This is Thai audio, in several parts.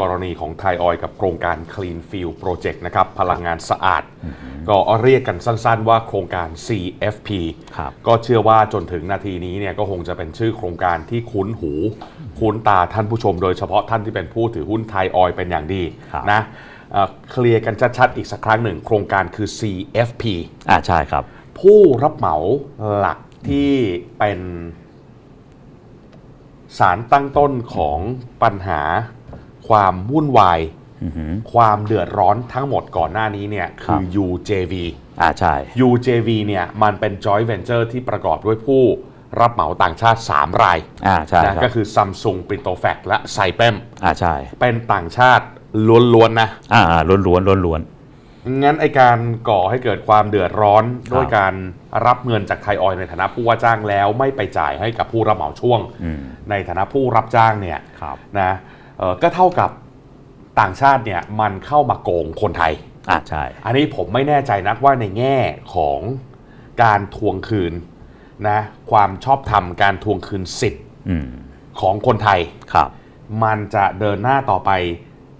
กรณีของไทยออยกับโครงการ Clean Fuel Project นะครับ พลังงานสะอาด ก็เรียกกันสั้นๆว่าโครงการ CFP ครับก็เชื่อว่าจนถึงนาทีนี้เนี่ยก็คงจะเป็นชื่อโครงการที่คุ้นหู คุ้นตาท่านผู้ชมโดยเฉพาะท่านที่เป็นผู้ถือหุ้นไทยออยเป็นอย่างดีครับนะเอ่อเคลียร์กันชัดๆอีกสักครั้งหนึ่ง โครงการคือ CFP อ่าใช่ครับ ผู้รับเหมาหลักที่เป็นสารตั้งต้นของปัญหา ความวุ่นวายอือหือความเดือดร้อนทั้งหมดก่อนหน้านี้เนี่ยครัคือบ UJV อ่าใช่ UJV เนี่ยมันเป็น joint venture ที่ประกอบด้วยผู้รับเหมาต่างชาติ 3 รายอ่าใช่นะครับก็คือ Samsung p r i t o f a c และ s i p e m อ่าใช่ เป็นต่างชาติล้วนๆนะอ่าอ่าล้วนล้วนล้วนล้วนงั้นไอการก่อให้เกิดความเดือดร้อนครับด้วยการรับเงินจากไทยออยล์ในฐานะผู้ว่าจ้างแล้วไม่ไปจ่ายให้กับผู้รับเหมาช่วงอืมในฐานะผู้รับจ้างเนี่ยครับนะเอ่อ ก็เท่ากับต่างชาติเนี่ยมันเข้ามาโกงคนไทย อ่าใช่ อันนี้ผมไม่แน่ใจนักว่าในแง่ของการทวงคืนนะความชอบธรรมการทวงคืนสิทธิ์อืมของคนไทย ครับ มันจะเดินหน้าต่อไป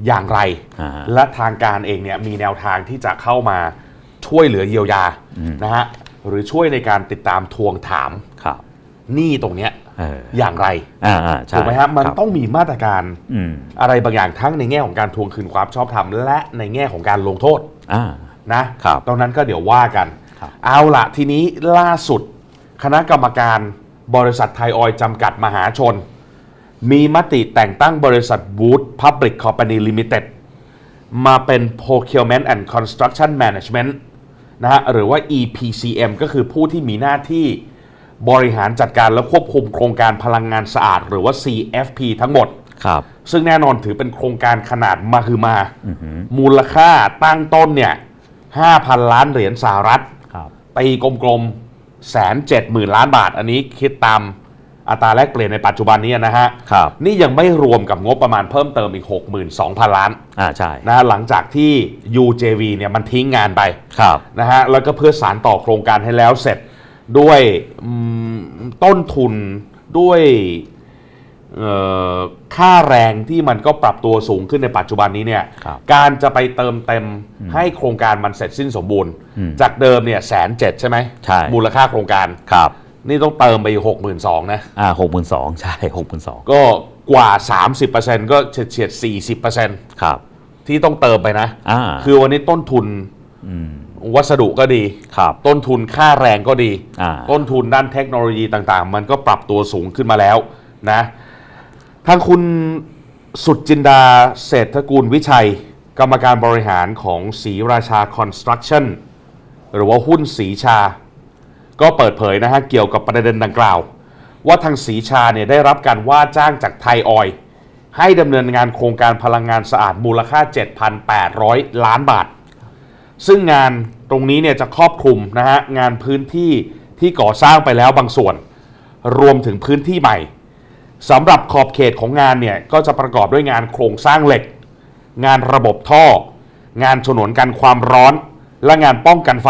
อย่างไร อ่าฮะและทางการเองเนี่ยมีแนวทางที่จะเข้ามาช่วยเหลือเยียวยาอืม นะฮะหรือช่วยในการติดตามทวงถามครับ หนี้ตรงเนี้ยเอออย่างไรอ่าอ่าใช่ถูกไหมฮะมันครับต้องมีมาตรการอืมอะไรบางอย่างทั้งในแง่ของการทวงคืนความชอบธรรมและในแง่ของการลงโทษอ่านะครับตรงนั้นก็เดี๋ยวว่ากันครับเอาละทีนี้ล่าสุด คณะกรรมการบริษัทไทยออยล์จำกัดมหาชน มีมติแต่งตั้งบริษัท Wood Public Company Limited มาเป็น Procurement and Construction Management นะฮะหรือว่า EPCM ก็คือผู้ที่มีหน้าที่ บริหารจัดการและควบคุมโครงการพลังงานสะอาด หรือว่า CFP ทั้งหมด ครับ ซึ่งแน่นอนถือเป็นโครงการขนาดมหึมา อือหือ มูลค่าตั้งต้นเนี่ย5,000 ล้านเหรียญสหรัฐ ครับ ตีกลมๆแสนเจ็ดหมื่นล้านบาท อันนี้คิดตามอัตราแลกเปลี่ยนในปัจจุบันนี้นะฮะ ครับ นี่ยังไม่รวมกับงบประมาณเพิ่มเติมอีก 62,000 ล้านอ่า ใช่ นะฮะหลังจากที่ UJV เนี่ยมันทิ้งงานไปครับ นะฮะแล้วก็เพื่อสารต่อโครงการให้แล้วเสร็จ ด้วยอืมต้นทุนด้วยเอ่อค่าแรงที่มันก็ปรับตัวสูงขึ้นในปัจจุบันนี้เนี่ยครับการจะไปเติมเต็มให้โครงการมันเสร็จสิ้นสมบูรณ์อืมจากเดิมเนี่ยแสนเจ็ดใช่ไหมใช่มูลค่าโครงการครับ นี่ต้องเติมไปหกหมื่นสองนะอ่าหกหมื่นสองใช่หกหมื่นสองก็กว่า 30%ก็เฉียดเฉียดๆ40%ครับ ที่ต้องเติมไปนะอ่าคือวันนี้ต้นทุนอืม วัสดุก็ดี ครับต้นทุนค่าแรงก็ดี อ่า ต้นทุนด้านเทคโนโลยีต่างๆ มันก็ปรับตัวสูงขึ้นมาแล้วนะ ทางคุณสุดจินดาเศรษฐกูลวิชัย กรรมการบริหารของศรีราชาคอนสตรั c ชั่นหรือว่าหุ้นศรีชา ก็เปิดเผยนะฮะเกี่ยวกับประเด็นดังกล่าว ว่าทางศรีชาเนี่ยได้รับการว่าจ้างจากไทยออยล์ให้ดำเนินงานโครงการพลังงานสะอาดมูลค่า 7,800 ล้านบาท ซึ่งงานตรงนี้เนี่ยจะครอบคลุมนะฮะงานพื้นที่ที่ก่อสร้างไปแล้วบางส่วน รวมถึงพื้นที่ใหม่สำหรับขอบเขตของงานเนี่ยก็จะประกอบด้วยงานโครงสร้างเหล็ก งานระบบท่อ งานฉนวนกันความร้อน และงานป้องกันไฟ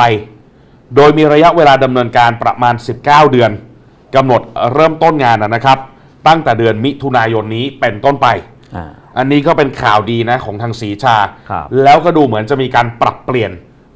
โดยมีระยะเวลาดำเนินการประมาณ 19 เดือนกำหนดเริ่มต้นงานนะนะครับ ตั้งแต่เดือนมิถุนายนนี้เป็นต้นไป อ่าอันนี้ก็เป็นข่าวดีนะของทางสีชา ครับ แล้วก็ดูเหมือนจะมีการปรับเปลี่ยน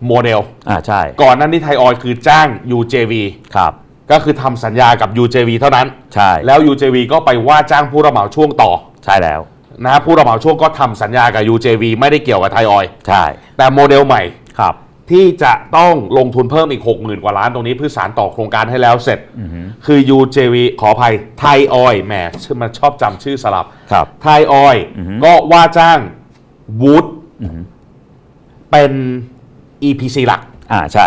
โมเดล อ่าใช่ก่อนหนั้นที่ไทยออยล์คือจ้าง UJV ครับ ก็คือทำสัญญากับ UJV เท่านั้น ใช่แล้ว UJV ก็ไปว่าจ้างผู้รับเหมาช่วงต่อใช่แล้ว นะฮะผู้รับเหมาช่วงก็ทำสัญญากับ UJV ไม่ได้เกี่ยวกับไทยออยล์ใช่แต่โมเดลใหม่ ครับ ที่จะต้องลงทุนเพิ่มอีก 60,000 กว่าล้านตรงนี้เพื่อสารต่อโครงการให้แล้วเสร็จอือหือคือ UJV ขออภัยไทยออยล์แหมชื่อมันชอบจำชื่อสลับครับไทยออยล์อือฮึก็ว่าจ้างวูดอือหือเป็น EPC หลัก อ่าใช่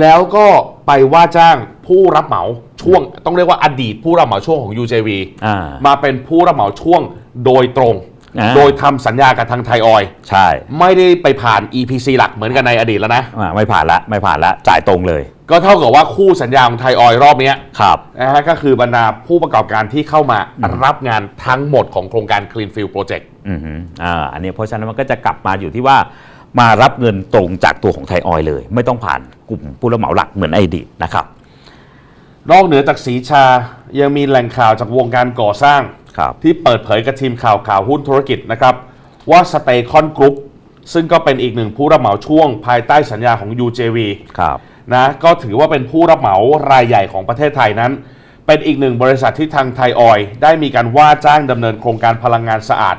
แล้วก็ไปว่าจ้างผู้รับเหมาช่วง ต้องเรียกว่าอดีตผู้รับเหมาช่วงของ UJV อ่ามาเป็นผู้รับเหมาช่วงโดยตรง อ่า โดยทำสัญญากับทางไทยออยล์ใช่ไม่ได้ไปผ่าน EPC หลักเหมือนกันในอดีตแล้วนะ อ่าไม่ผ่านละไม่ผ่านละจ่ายตรงเลยก็เท่ากับว่าคู่สัญญาของไทยออยล์รอบเนี้ยครับนะฮะก็คือบรรดาผู้ประกอบการที่เข้ามารับงานทั้งหมดของโครงการ Clean Field Project อือหืออ่าอันนี้เพราะฉะนั้นมันก็จะกลับมาอยู่ที่ว่า มารับเงินตรงจากตัวของไทยออยล์เลย ไม่ต้องผ่านกลุ่มผู้รับเหมาหลักเหมือนไอดีตนะครับ นอกเหนือจากสีชายังมีแหล่งข่าวจากวงการก่อสร้าง ครับที่เปิดเผยกับทีมข่าวข่าวหุ้นธุรกิจนะครับว่าสเตคอนกรุ๊ปซึ่งก็เป็นอีกหนึ่งผู้รับเหมาช่วง ภายใต้สัญญาของ UJV ครับนะก็ถือว่าเป็นผู้รับเหมารายใหญ่ของประเทศไทยนั้น เป็นอีกหนึ่งบริษัทที่ทางไทยออยล์ได้มีการว่าจ้างดำเนินโครงการพลังงานสะอาด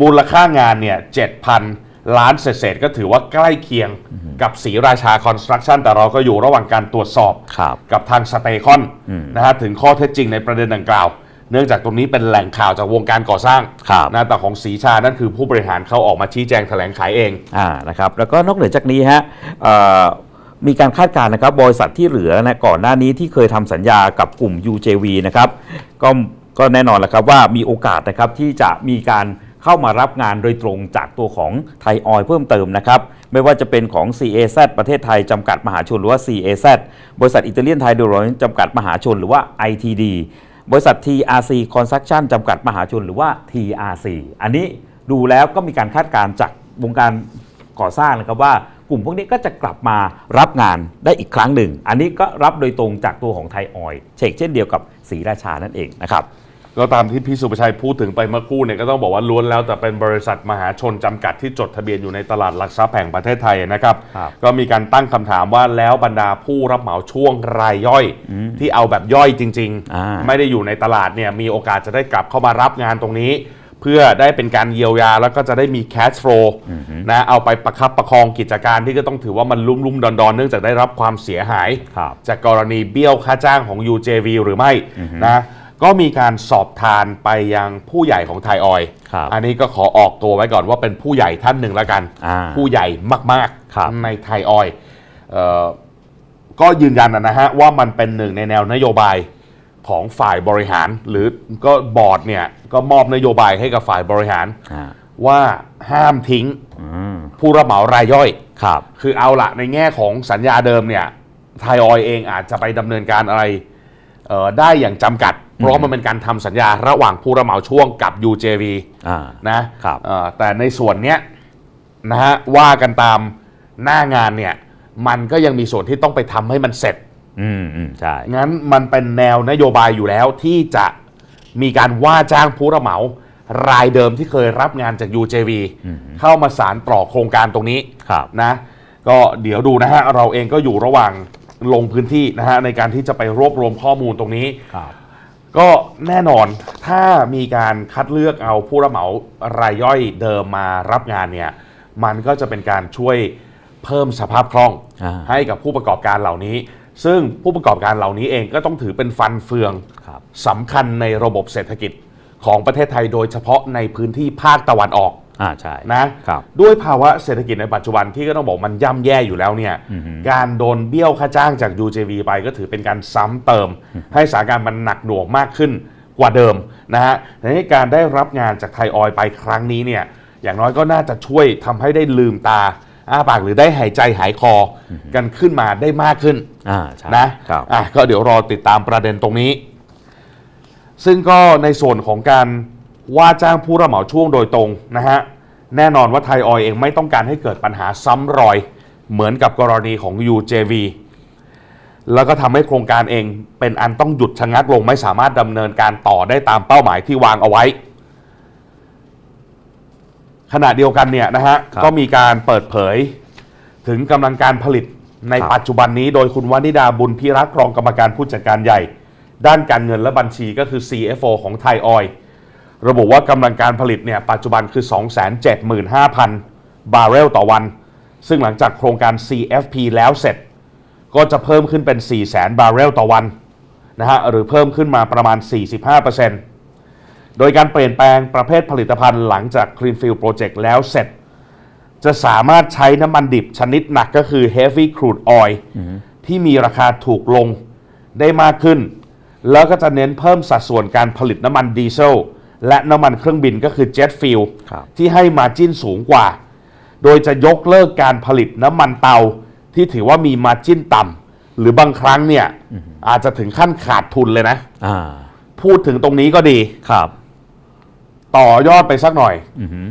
มูลค่างานเนี่ย7,000ล้านเศษๆก็ถือว่าใกล้เคียงกับศรีราชาคอนสตรักชั่นแต่เราก็อยู่ระหว่างการตรวจสอบครับกับทางสเตคอนอืมนะฮะถึงข้อเท็จจริงในประเด็นดังกล่าว เนื่องจากตรงนี้เป็นแหล่งข่าวจากวงการก่อสร้างครับนะแต่ของสีชานั่นคือผู้บริหารเขาออกมาชี้แจงแถลงขายเองอ่านะครับแล้วก็นอกเหนือจากนี้ฮะเอ่อมีการคาดการณ์นะครับบริษัทที่เหลือนะก่อนหน้านี้ที่เคยทำสัญญากับกลุ่ม UJV นะครับก็ก็แน่นอนแหละครับว่ามีโอกาสนะครับที่จะมีการเข้ามารับงานโดยตรงจากตัวของไทยออยล์เพิ่มเติมนะครับไม่ว่าจะเป็นของ CAZ ประเทศไทย จำกัดมหาชนหรือว่า CAZ บริษัทอิตาเลียนไทยโดยจำกัดมหาชนหรือว่า ITD บริษัท TRC Construction จำกัดมหาชนหรือว่า TRC อันนี้ดูแล้วก็มีการคาดการณ์จากวงการก่อสร้างนะครับว่ากลุ่มพวกนี้ก็จะกลับมารับงานได้อีกครั้งหนึ่ง อันนี้ก็รับโดยตรงจากตัวของไทยออยเชกเช่นเดียวกับศรีราชานั่นเองนะครับ ก็ตามที่พี่สุประชัยพูดถึงไปเมื่อครู่เนี่ยก็ต้องบอกว่าล้วนแล้วแต่เป็นบริษัทมหาชนจำกัดที่จดทะเบียนอยู่ในตลาดหลักทรัพย์แห่งประเทศไทยนะครับ ครับก็มีการตั้งคำถามว่าแล้วบรรดาผู้รับเหมาช่วงรายย่อย ที่เอาแบบย่อยจริง อ่า ๆ ไม่ได้อยู่ในตลาดเนี่ยมีโอกาสจะได้กลับเข้ามารับงานตรงนี้ เพื่อได้เป็นการเยียวยาแล้วก็จะได้มี cash flow นะเอาไปประคับประคองกิจการที่ก็ต้องถือว่ามันลุ่มลุ่มๆดอนดอนๆเนื่องจากได้รับความเสียหาย ครับ จากกรณีเบี้ยวค่าจ้างของ UJV หรือไม่นะ ก็มีการสอบทานไปยังผู้ใหญ่ของไทยออยล์ครับ อันนี้ก็ขอออกตัวไว้ก่อนว่าเป็นผู้ใหญ่ท่านหนึ่งแล้วกัน อ่า ผู้ใหญ่มากครับ ๆ ในไทยออยล์เอ่อก็ยืนยันนะฮะว่ามันเป็นหนึ่งในแนวนโยบายของฝ่ายบริหาร หรือก็บอร์ดเนี่ยก็มอบนโยบายให้กับฝ่ายบริหาร อ่าว่าห้ามทิ้งอืมผู้รับเหมารายย่อย ครับคือเอาละในแง่ของสัญญาเดิมเนี่ยไทยออยล์เองอาจจะไปดำเนินการอะไรเอ่อได้อย่างจำกัด เพราะว่ามันเป็นการทำสัญญาระหว่างผู้รับเหมาช่วงกับ UJV อ่า นะครับเอ่อแต่ในส่วนเนี้ยนะฮะว่ากันตามหน้างานเนี่ยมันก็ยังมีส่วนที่ต้องไปทำให้มันเสร็จ อืมอืมใช่ งั้นมันเป็นแนวนโยบายอยู่แล้วที่จะมีการว่าจ้างผู้รับเหมารายเดิมที่เคยรับงานจาก UJV เข้ามาสารต่อโครงการตรงนี้ครับ นะก็เดี๋ยวดูนะฮะ เราเองก็อยู่ระหว่างลงพื้นที่นะฮะในการที่จะไปรวบรวมข้อมูลตรงนี้ ครับ ก็แน่นอนถ้ามีการคัดเลือกเอาผู้รับเหมารายย่อยเดิมมารับงานเนี่ยมันก็จะเป็นการช่วยเพิ่มสภาพคล่องอ่า ให้กับผู้ประกอบการเหล่านี้ ซึ่งผู้ประกอบการเหล่านี้เองก็ต้องถือเป็นฟันเฟือง ครับ สำคัญในระบบเศรษฐกิจของประเทศไทยโดยเฉพาะในพื้นที่ภาคตะวันออก อ่าใช่นะครับ ด้วยภาวะเศรษฐกิจในปัจจุบันที่ก็ต้องบอกมันย่ำแย่อยู่แล้วเนี่ยอือฮึการโดนเบี้ยวค่าจ้างจาก UJV ไปก็ถือเป็นการซ้ำเติม ให้สถานการณ์มันหนักหน่วงมากขึ้นกว่าเดิมนะฮะในการได้รับงานจากไทยออยล์ไปครั้งนี้เนี่ยอย่างน้อยก็น่าจะช่วยทำให้ได้ลืมตาอ้าปากหรือได้หายใจหายคออกันขึ้นมาได้มากขึ้นอ่าใช่นะครับอะก็เดี๋ยวรอติดตามประเด็นตรงนี้ ซึ่งก็ในส่วนของการ ว่าจ้างผู้รับเหมาช่วงโดยตรงนะฮะแน่นอนว่าไทยออยล์เองไม่ต้องการให้เกิดปัญหาซ้ำรอย เหมือนกับกรณีของ UJV แล้วก็ทำให้โครงการเองเป็นอันต้องหยุดชะงักลงไม่สามารถดำเนินการต่อได้ตามเป้าหมายที่วางเอาไว้ ขณะเดียวกันเนี่ยนะฮะครับก็มีการเปิดเผยถึงกำลังการผลิตในครับปัจจุบันนี้โดยคุณวานิดาบุญพิรักษ์รองกรรมการผู้จัดการใหญ่ ด้านการเงินและบัญชีก็คือ CFO ของไทยออยล์ ระบุว่ากำลังการผลิตเนี่ยปัจจุบันคือ 275,000 บาร์เรลต่อวัน ซึ่งหลังจากโครงการ CFP แล้วเสร็จ ก็จะเพิ่มขึ้นเป็น 400,000 บาร์เรลต่อวันนะฮะหรือเพิ่มขึ้นมาประมาณ 45%โดยการเปลี่ยนแปลงประเภทผลิตภัณฑ์หลังจาก Greenfield Project แล้วเสร็จ จะสามารถใช้น้ำมันดิบชนิดหนักก็คือ heavy crude oil ที่มีราคาถูกลงได้มากขึ้น แล้วก็จะเน้นเพิ่มสัดส่วนการผลิตน้ำมันดีเซล และน้ำมันเครื่องบินก็คือ jet fuel ครับที่ให้มาจิ้นสูงกว่า โดยจะยกเลิกการผลิตน้ำมันเตาที่ถือว่ามีมาจิ้นต่ำหรือบางครั้งเนี่ยอาจจะถึงขั้นขาดทุนเลยนะอ่าพูดถึงตรงนี้ก็ดีครับ ต่อยอดไปสักหน่อยอือหือ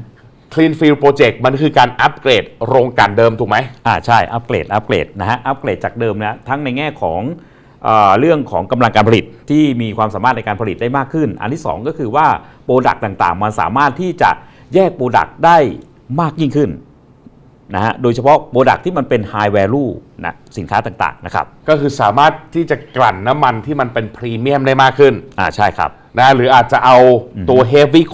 Clean Field Project มันคือการอัปเกรดโรงกลั่นเดิมถูกไหมอ่าใช่ อัปเกรด อัปเกรดนะฮะ อัปเกรดจากเดิมนะ ทั้งในแง่ของ เออเรื่องของกำลังการผลิตที่มีความสามารถในการผลิตได้มากขึ้น อันที่ 2 ก็คือว่าโปรดักต์ต่างๆ มันสามารถที่จะแยกโปรดักต์ได้มากยิ่งขึ้นนะฮะ โดยเฉพาะโปรดักต์ที่มันเป็น High Value นะสินค้าต่างๆนะครับ ก็คือสามารถที่จะกลั่นน้ำมันที่มันเป็นพรีเมียมได้มากขึ้น อ่าใช่ครับนะหรืออาจจะเอาตัวเฮฟวี่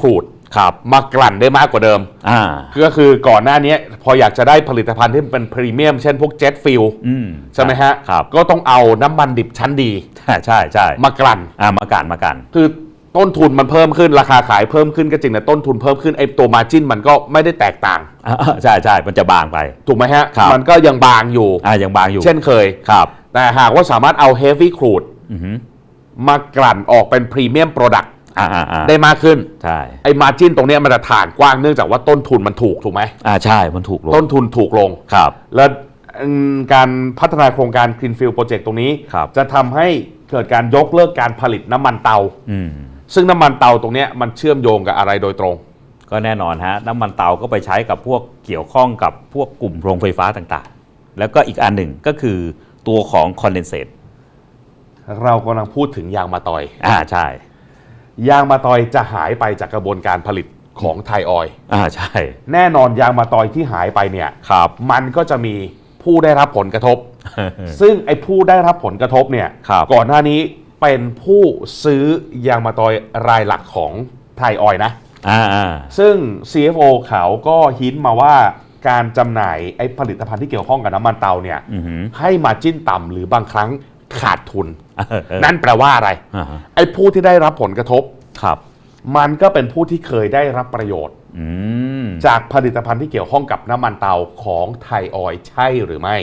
ครูดครับมากลั่นได้มากกว่าเดิม อ่า ก็คือก่อนหน้านี้พออยากจะได้ผลิตภัณฑ์ที่เป็นพรีเมียม เช่นพวกเจ็ตฟิลอืม ใช่ไหมฮะ ครับ ก็ต้องเอาน้ำมันดิบชั้นดี ใช่ใช่ใช่มากลั่น อ่ามากันมากันคือต้นทุนมันเพิ่มขึ้นราคาขายเพิ่มขึ้นก็จริงแต่ต้นทุนเพิ่มขึ้นไอ้ตัวมาจินมันก็ไม่ได้แตกต่าง อ่าใช่ใช่มันจะบางไป ถูกไหมฮะ ครับ มันก็ยังบางอยู่ อ่ายังบางอยู่เช่นเคย ครับแต่หากว่าสามารถเอาเฮฟวี่ครูดอือหือมากลั่นออกเป็นพรีเมียมโปรดักต์อ่าอ่าอ่า ได้มากขึ้นใช่ไอ้มาจินตรงเนี้ยมันจะฐานกว้างเนื่องจากว่าต้นทุนมันถูกถูกไหมอ่าใช่มันถูกลงต้นทุนถูกลงครับ และอืมการพัฒนาโครงการ Greenfield Project ตรงนี้ครับจะทำให้เกิดการยกเลิกการผลิตน้ำมันเตาอืมซึ่งน้ำมันเตาตรงเนี้ยมันเชื่อมโยงกับอะไรโดยตรง ก็แน่นอนฮะน้ำมันเตาก็ไปใช้กับพวกเกี่ยวข้องกับพวกกลุ่มโรงไฟฟ้าต่างๆ แล้วก็อีกอันหนึ่งก็คือตัวของคอนเดนเซตเรากำลังพูดถึงยางมาตอย อ่าใช่ ยางมาตอยจะหายไปจากกระบวนการผลิตของไทยออยล์อ่าใช่ แน่นอนยางมาตอยที่หายไปเนี่ย ครับ มันก็จะมีผู้ได้รับผลกระทบ ซึ่งไอ้ผู้ได้รับผลกระทบเนี่ย ครับ ก่อนหน้านี้เป็นผู้ซื้อยางมาตอยรายหลักของไทยออยล์นะ อ่าอ่าซึ่ง CFO เขาก็ฮินมาว่าการจำหน่ายไอ้ผลิตภัณฑ์ที่เกี่ยวข้องกับน้ำมันเตาเนี่ย อือหือ ให้มาจิ้นต่ำหรือบางครั้ง ขาดทุนเออเออนั่นแปลว่าอะไรอ่าฮะไอ้ผู้ที่ได้รับผลกระทบครับ มันก็เป็นผู้ที่เคยได้รับประโยชน์อืมจากผลิตภัณฑ์ที่เกี่ยวข้องกับน้ำมันเตาของไทยออยล์ใช่หรือไม่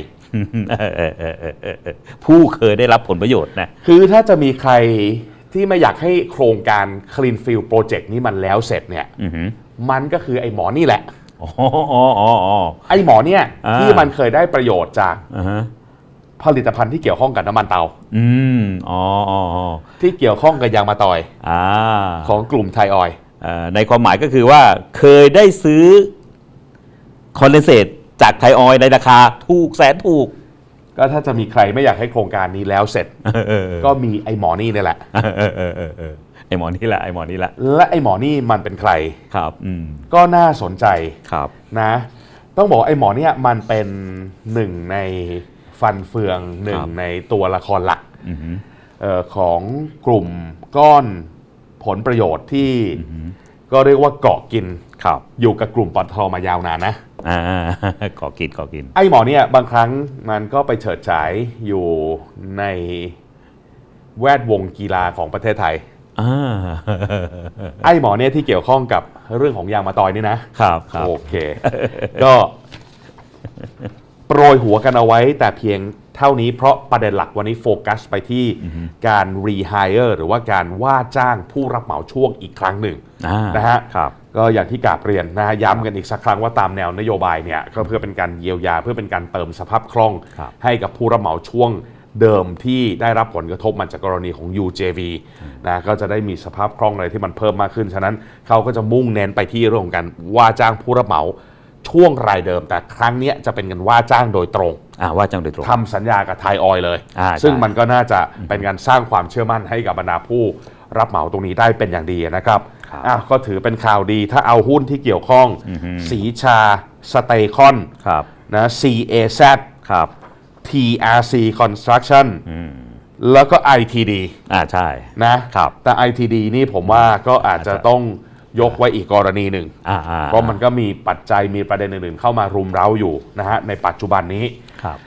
เออเออเออเออเออเออผู้เคยได้รับผลประโยชน์นะ คือถ้าจะมีใครที่ไม่อยากให้โครงการ Clean Field Project นี้มันแล้วเสร็จเนี่ยอือหือมันก็คือไอ้หมอนี่แหละอ๋ออ๋ออ๋ออ๋อไอ้หมอเนี่ยอ่าที่มันเคยได้ประโยชน์จากอ่าฮะ ผลิตภัณฑ์ที่เกี่ยวข้องกับน้ำมันเตา อืมอ๋ออ๋ออ๋อที่เกี่ยวข้องกับยางมาตอยอ่าของกลุ่มไทยออยล์เอ่อในความหมายก็คือว่าเคยได้ซื้อคอนเดนเซตจากไทยออยล์ในราคาถูกแสนถูกก็ถ้าจะมีใครไม่อยากให้โครงการนี้แล้วเสร็จ ก็มีไอ้หมอนี่นี่แหละ เออเออเออเออไอหมอนี่แหละไอหมอนี่แหละและไอ้หมอนี่มันเป็นใคร ครับอืมก็น่าสนใจครับ นะ ต้องบอกว่าไอ้หมอเนี่ยมันเป็นหนึ่งใน ฟันเฟืองหนึ่งในตัวละครหลักอือหือเออของกลุ่มก้อนผลประโยชน์ที่ก็เรียกว่าเกาะกินครับอยู่กับกลุ่มปตทมายาวนานนะอ่าขอกินขอกิน ไอ้หมอเนี่ยบางครั้งมันก็ไปเฉิดฉายอยู่ในแวดวงกีฬาของประเทศไทยอ่าไอ้หมอเนี่ยที่เกี่ยวข้องกับเรื่องของยางมาตอยนี่นะครับครับโอเค ก็ โปรยหัวกันเอาไว้ แต่เพียงเท่านี้เพราะประเด็นหลักวันนี้โฟกัสไปที่การรีไฮเออร์หรือว่าการว่าจ้างผู้รับเหมาช่วงอีกครั้งหนึ่งอ่านะฮะครับก็อย่างที่กราบเรียนนะฮะย้ำกันอีกสักครั้งว่าตามแนวนโยบายเนี่ยก็เพื่อเป็นการเยียวยาเพื่อเป็นการเติมสภาพคล่องครับให้กับผู้รับเหมาช่วงเดิมที่ได้รับผลกระทบมาจากกรณีของ UJV นะก็จะได้มีสภาพคล่องอะไรที่มันเพิ่มมากขึ้น ฉะนั้นเขาก็จะมุ่งเน้นไปที่เรื่องของการว่าจ้างผู้รับเหมา ช่วงรายเดิม แต่ครั้งเนี้ยจะเป็นการว่าจ้างโดยตรงอ่าว่าจังโดยตรงทำสัญญากับไทยออยล์เลยอ่าซึ่งใช่มันก็น่าจะเป็นการสร้างความเชื่อมั่นให้กับบรรดาผู้รับเหมาตรงนี้ได้เป็นอย่างดีนะครับครับอ้าวก็ถือเป็นข่าวดีถ้าเอาหุ้นที่เกี่ยวข้องอือฮึสีชาสเตคอนครับนะ CAZ ครับ TRC Construction อืมแล้วก็ ITD อ่าใช่นะครับแต่ ITD นี่ผมว่าก็อาจจะอาจจะต้อง ยกไว้อีกกรณีหนึ่งอ่าอ่าเพราะมันก็มีปัจจัยมีประเด็นอื่นๆเข้ามารุมเร้าอยู่นะฮะในปัจจุบันนี้ครับ